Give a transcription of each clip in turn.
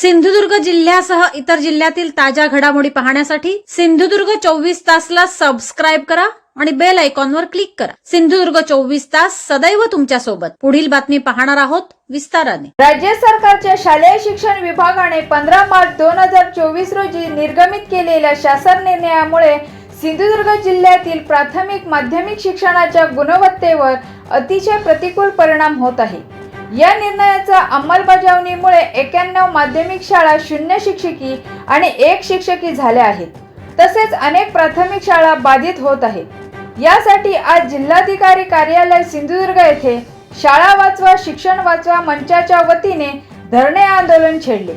सिंधुदुर्ग जिल्ह्यासह इतर जिल्ह्यातील ताज्या घडामोडी पाहण्यासाठी सिंधुदुर्ग चोवीस तासला सबस्क्राईब करा आणि बेल आयकॉनवर क्लिक करा. सिंधुदुर्ग चोवीस तास सदैव तुमच्यासोबत. पुढील बातमी पाहणार आहोत विस्ताराने. राज्य सरकारच्या शालेय शिक्षण विभागाने पंधरा मार्च दोन हजार चोवीस रोजी निर्गमित केलेल्या शासन निर्णयामुळे सिंधुदुर्ग जिल्ह्यातील प्राथमिक माध्यमिक शिक्षणाच्या गुणवत्तेवर अतिशय प्रतिकूल परिणाम होत आहे. या निर्णयाच्या अंमलबजावणीमुळे एक्याण्णव माध्यमिक शाळा शून्य शिक्षकी आणि एक शिक्षकी झाल्या आहेत. तसेच अनेक प्राथमिक शाळा बाधित होत आहेत. यासाठी आज जिल्हाधिकारी कार्यालय सिंधुदुर्ग येथे शाळा वाचवा शिक्षण वाचवा मंचाच्या वतीने धरणे आंदोलन छेडले.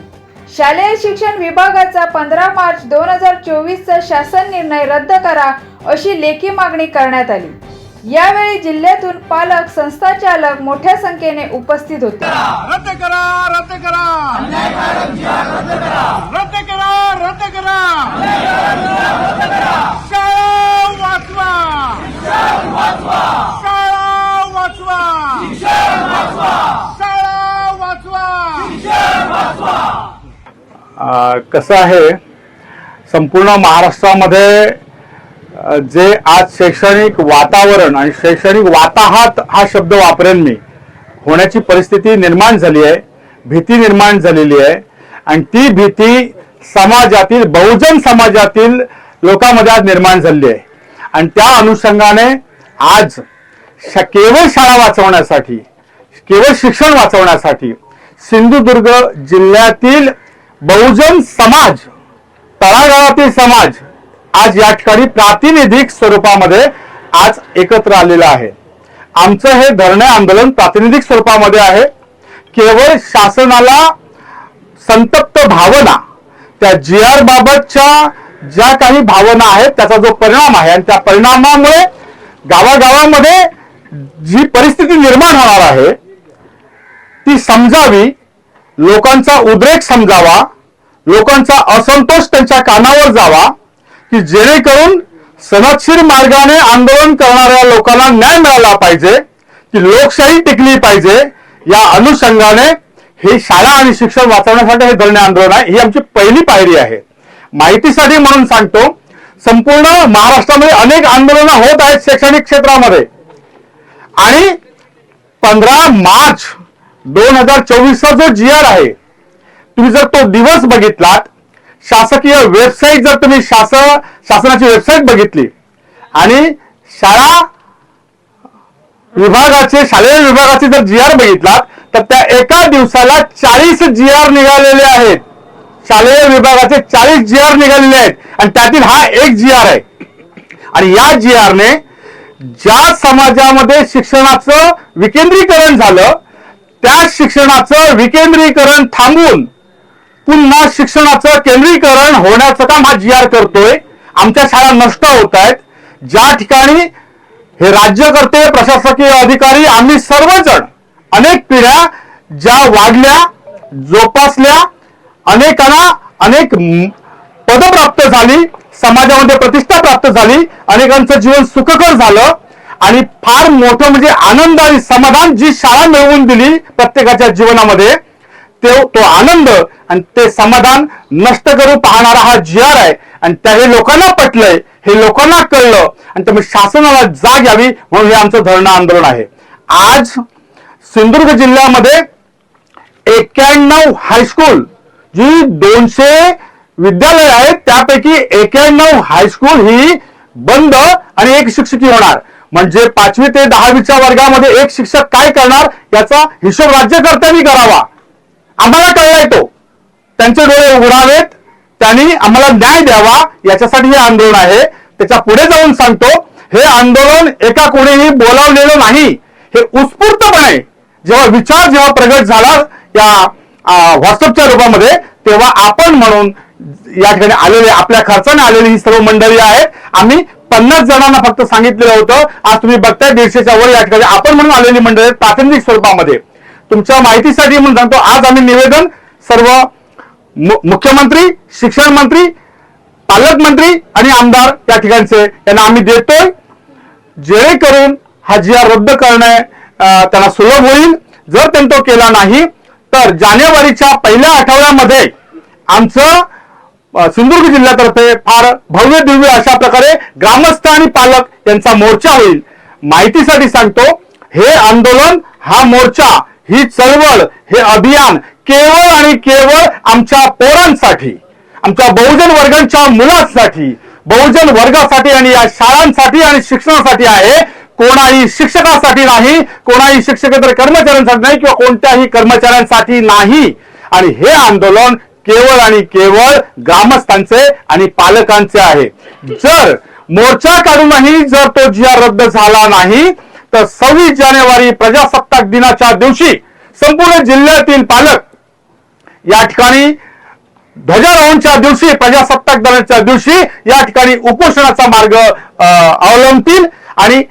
शालेय शिक्षण विभागाचा पंधरा मार्च दोन हजार चोवीसचा शासन निर्णय रद्द करा अशी लेखी मागणी करण्यात आली. यावेळी जिल्ह्यातून पालक संस्थाचालक मोठ्या संख्येने उपस्थित होते. रद्द करा रद्द करा. रद्द करा रद्द करा. शाळा वाचवा. शाळा वाचवा. शाळा वाचवा. अ, कसं आहे? संपूर्ण महाराष्ट्रामध्ये जे आज शैक्षणिक वातावरण आणि शैक्षणिक वाताहात हा शब्द वापरेन मी होण्याची परिस्थिती निर्माण झाली आहे भीती निर्माण झालेली आहे आणि ती भीती समाजातील बहुजन समाजातील लोकांमध्ये आज निर्माण झालेली आहे. आणि त्या अनुषंगाने आज केवळ शाळा वाचवण्यासाठी केवळ शिक्षण वाचवण्यासाठी सिंधुदुर्ग जिल्ह्यातील बहुजन समाज तळागाळातील समाज आज या ठिकाणी प्रातिनिधिक स्वरूपामध्ये आज एकत्र आलेलं आहे. आमचं हे धरणे आंदोलन प्रातिनिधिक स्वरूपामध्ये आहे. केवळ शासनाला संतप्त भावना त्या जी आर बाबतच्या ज्या काही भावना आहेत त्याचा जो परिणाम आहे आणि त्या परिणामामुळे गावागावामध्ये जी परिस्थिती निर्माण होणार आहे ती समजावी लोकांचा उद्रेक समजावा लोकांचा असंतोष त्यांच्या कानावर जावा की जेणेकरून सनदशीर मार्गाने आंदोलन करणाऱ्या लोकांना न्याय मिळाला पाहिजे की लोकशाही टिकली पाहिजे या अनुषंगाने हे शाळा आणि शिक्षण वाचवण्यासाठी हे धरणे आंदोलन आहे. ही आमची पहिली पायरी आहे. माहितीसाठी म्हणून सांगतो संपूर्ण महाराष्ट्रामध्ये अनेक आंदोलनं होत आहेत शैक्षणिक क्षेत्रामध्ये. आणि पंधरा मार्च दोन हजार चोवीसचा जो जी आर आहे तुम्ही जर तो दिवस बघितलात शासकीय वेबसाईट जर तुम्ही शासन शासनाची वेबसाईट बघितली आणि शाळा विभागाचे शालेय विभागाचे जर जी आर बघितलात तर त्या एका दिवसाला चाळीस जी आर निघालेले आहेत. शालेय विभागाचे चाळीस जी आर निघालेले आहेत. आणि त्यातील हा एक जी आर आहे. आणि या जी आरने ज्या समाजामध्ये शिक्षणाचं विकेंद्रीकरण झालं त्या शिक्षणाचं विकेंद्रीकरण थांबून पुन्हा शिक्षणाचं केंद्रीकरण होण्याचं काम हा जी आर करतोय. आमच्या शाळा नष्ट होत आहेत. ज्या ठिकाणी हे राज्यकर्ते प्रशासकीय अधिकारी आम्ही सर्वजण अनेक पिढ्या ज्या वाढल्या जोपासल्या अनेकांना अनेक पद पदं प्राप्त झाली समाजामध्ये प्रतिष्ठा प्राप्त झाली अनेकांचं जीवन सुखकर झालं आणि फार मोठं म्हणजे आनंद आणि समाधान जी शाळा मिळवून दिली प्रत्येकाच्या जीवनामध्ये ते तो आनंद आणि ते समाधान नष्ट करू पाहणारा हा जी आर आहे. आणि त्या हे लोकांना पटलंय हे लोकांना कळलं आणि त्यामुळे शासनाला जाग यावी म्हणून हे आमचं धरणं आंदोलन आहे. आज सिंधुदुर्ग जिल्ह्यामध्ये एक्क्याण्णव हायस्कूल जी दोनशे विद्यालय आहेत त्यापैकी एक्क्याण्णव हायस्कूल ही बंद आणि एक शिक्षकी होणार. म्हणजे पाचवी ते दहावीच्या वर्गामध्ये एक शिक्षक काय करणार याचा हिशोब राज्यकर्त्यांनी करावा. आम्हाला कळलाय तो. त्यांचे डोळे उघडावेत. त्यांनी आम्हाला न्याय द्यावा. याच्यासाठी हे आंदोलन आहे. त्याच्या पुढे जाऊन सांगतो हे आंदोलन एका कोणीही बोलावलेलं नाही. हे उत्स्फूर्तपणे जेव्हा विचार जेव्हा प्रगट झाला या व्हॉट्सअपच्या रूपामध्ये तेव्हा आपण म्हणून या ठिकाणी आलेले आपल्या खर्चाने आलेली ही सर्व मंडळी आहेत. आम्ही पन्नास जणांना फक्त सांगितलेलं होतं आज तुम्ही बघताय दीडशेच्या वर या ठिकाणी आपण म्हणून आलेली मंडळी प्राथमिक स्वरूपामध्ये. तुमच्या माहितीसाठी म्हणून सांगतो. आज आम्ही निवेदन सर्व मु- मुख्यमंत्री शिक्षण मंत्री पालकमंत्री आणि आमदार या ठिकाणचे यांना आम्ही देतोय. जेणेकरून हा जी आर रद्द करणे त्यांना सुलभ होईल. जर त्यांनी तो केला नाही तर जानेवारीच्या पहिल्या आठवड्यामध्ये आमचं सिंधुदुर्ग जिल्ह्यातर्फे फार भव्य दिव्य अशा प्रकारे ग्रामस्थ आणि पालक यांचा मोर्चा होईल. माहितीसाठी सांगतो हे आंदोलन हा मोर्चा ही चळवळ हे अभियान केवळ आणि केवळ आमच्या पोरांसाठी आमच्या बहुजन वर्गांच्या मुलांसाठी बहुजन वर्गासाठी आणि या शाळांसाठी आणि शिक्षणासाठी आहे. कोणाही शिक्षकासाठी नाही कोणाही शिक्षकेतर कर्मचाऱ्यांसाठी नाही किंवा कोणत्याही कर्मचाऱ्यांसाठी नाही. आणि हे आंदोलन केवळ आणि केवळ ग्रामस्थांचे आणि पालकांचे आहे. जर मोर्चा काढूनही जर तो जिया रद्द झाला नाही तर सव्वीस जानेवारी प्रजासत्ताक दिनाच्या दिवशी संपूर्ण जिल्ह्यातील पालक या ठिकाणी ध्वजारोहणच्या दिवशी प्रजासत्ताक दिनाच्या दिवशी या ठिकाणी उपोषणाचा मार्ग अवलंबतील. आणि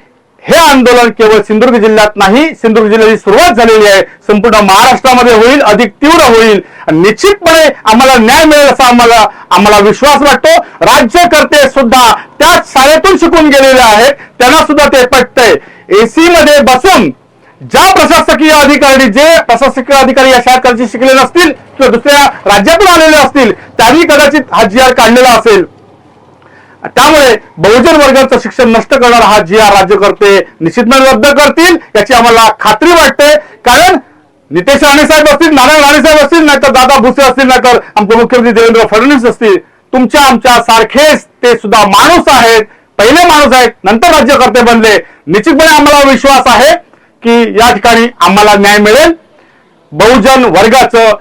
हे आंदोलन केवळ सिंधुदुर्ग जिल्ह्यात नाही सिंधुदुर्ग जिल्ह्याची सुरुवात झालेली आहे. संपूर्ण महाराष्ट्रामध्ये होईल अधिक तीव्र होईल. निश्चितपणे आम्हाला न्याय मिळेल असा आम्हाला आम्हाला विश्वास वाटतो. राज्यकर्ते सुद्धा त्याच शाळेतून शिकून गेलेले आहेत. त्यांना सुद्धा ते पटतंय. एसी मध्ये बसून ज्या प्रशासकीय अधिकारी जे प्रशासकीय अधिकारी या शाळेत शिकले नसतील किंवा दुसऱ्या राज्यातून आलेले असतील त्यांनी कदाचित हा जी आर काढलेला असेल. त्यामुळे बहुजन वर्गाचं शिक्षण नष्ट करणारा हा जी आर राज्यकर्ते निश्चितपणे रद्द करतील याची आम्हाला खात्री वाटते. कारण नितेश राणे साहेब असतील नारायण राणे साहेब असतील नाहीतर दादा भुसे असतील नाहीतर आमचे मुख्यमंत्री देवेंद्र फडणवीस असतील. तुमच्या आमच्या सारखेच ते सुद्धा माणूस आहेत. पहिले माणूस आहेत नंतर राज्यकर्ते बनले. निश्चितपणे आम्हाला विश्वास आहे की या ठिकाणी आम्हाला न्याय मिळेल. बहुजन वर्गाचं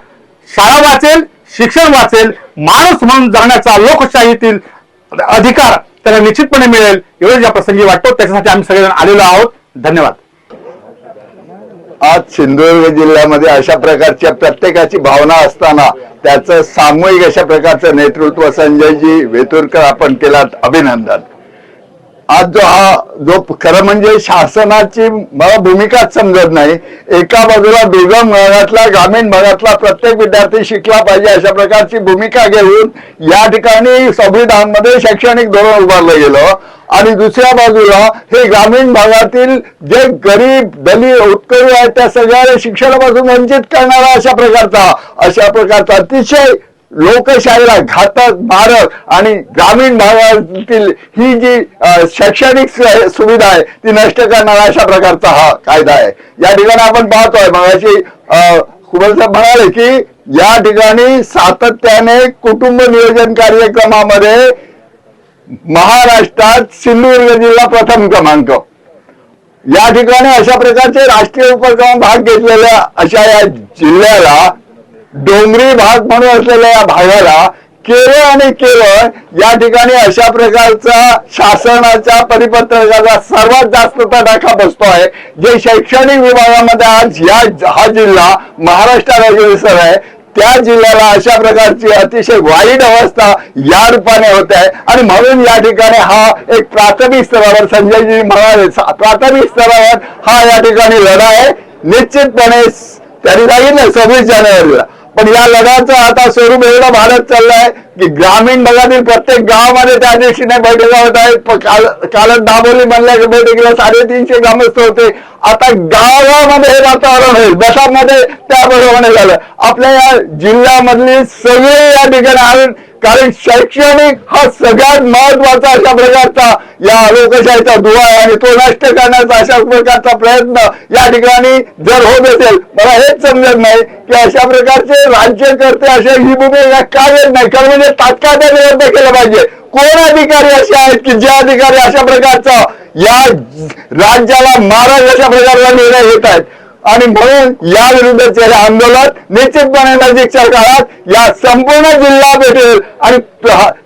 शाळा वाचेल शिक्षण वाचेल माणूस म्हणून जगण्याचा लोकशाहीतील अधिकार त्याला निश्चितपणे मिळेल. एवढं या प्रसंगी वाटतो. त्याच्यासाठी आम्ही सगळेजण आलेलो आहोत. धन्यवाद. आज सिंधुदुर्ग जिल्ह्यामध्ये अशा प्रकारच्या प्रत्येकाची भावना असताना त्याचं सामूहिक अशा प्रकारचं नेतृत्व संजयजी वेतुरकर आपण केलात. अभिनंदन. आज जो हा जो खरं म्हणजे शासनाची मला भूमिकाच समजत नाही. एका बाजूला दुर्गम भागातला ग्रामीण भागातला प्रत्येक विद्यार्थी शिकला पाहिजे अशा प्रकारची भूमिका घेऊन या ठिकाणी संविधानमध्ये शैक्षणिक धोरण उभारलं गेलं. आणि दुसऱ्या बाजूला हे ग्रामीण भागातील जे गरीब दलित उत्करी आहेत त्या सगळ्या शिक्षणापासून वंचित करणारा अशा प्रकारचा अशा प्रकारचा अतिशय लोकशाहीला घातक मारक आणि ग्रामीण भागातील ही जी शैक्षणिक सुविधा आहे ती नष्ट करणारा अशा प्रकारचा हा कायदा आहे. या ठिकाणी आपण पाहतोय मगाशी कुबल साहेब म्हणाले की या ठिकाणी सातत्याने कुटुंब नियोजन कार्यक्रमामध्ये महाराष्ट्रात सिंधुदुर्ग जिल्हा प्रथम क्रमांक. या ठिकाणी अशा प्रकारचे राष्ट्रीय उपक्रम भाग घेतलेल्या अशा या जिल्ह्याला डोंगरी भाग म्हणून असलेल्या या भागाला केरळ आणि केरळ या ठिकाणी अशा प्रकारचा शासनाच्या परिपत्रकाचा सर्वात जास्त तडाखा बसतो आहे जे शैक्षणिक विभागामध्ये आज या हा जिल्हा महाराष्ट्र राज्य दिसत आहे. त्या जिल्ह्याला अशा प्रकारची अतिशय वाईट अवस्था या रूपाने होत आहे. आणि म्हणून या ठिकाणी हा एक प्राथमिक स्तरावर संजयजी म्हणाले प्राथमिक स्तरावर हा या ठिकाणी लढा आहे. निश्चितपणे त्यांनी सांगितलं सव्वीस जानेवारीला. पण या लढ्याचं आता स्वरूप एवढं भारत चाललाय की ग्रामीण भागातील प्रत्येक गावामध्ये त्या दिवशीने बैठका होत आहेत. प- काल कालच दाबोली म्हणल्या बैठकीला साडेतीनशे ग्रामस्थ होते. आता गावामध्ये हे वातावरण होईल. बसामध्ये त्याप्रमाणे झालं. आपल्या या जिल्ह्यामधली सगळे या ठिकाणी आणून कारण शैक्षणिक हा सगळ्यात महत्त्वाचा अशा प्रकारचा या लोकशाहीचा दुवा आहे आणि तो नष्ट करण्याचा अशा प्रकारचा प्रयत्न या ठिकाणी जर होत असेल मला हेच समजत नाही की अशा प्रकारचे राज्यकर्ते अशा ही भूमिका का येत नाही. कारण म्हणजे तात्काळ त्यांनी रद्द केलं पाहिजे. कोण अधिकारी असे आहेत की जे अधिकारी अशा प्रकारचा या राज्याला महाराज अशा प्रकारचा निर्णय घेत आहेत? आणि म्हणून या विरुद्धचे हे आंदोलन निश्चितपणे नजीकच्या काळात या संपूर्ण जिल्हा भेटेल. आणि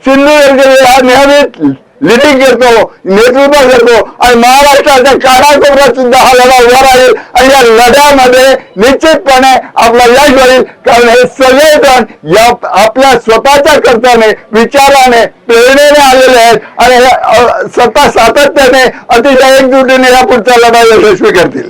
सिंधुदुर्ग जिल्हा नेहमीच लिडिंग करतो नेतृत्व करतो आणि महाराष्ट्राच्या कानाकोपऱ्यात सुद्धा हा लढा उभा राहील. आणि या लढ्यामध्ये निश्चितपणे आपला यश होईल. कारण हे सगळेजण या आपल्या स्वतःच्या कर्ताने विचाराने प्रेरणेने आलेले आहेत. आणि स्वतः सातत्याने अतिशय एकजुटीने या पुढचा लढा यशस्वी करतील.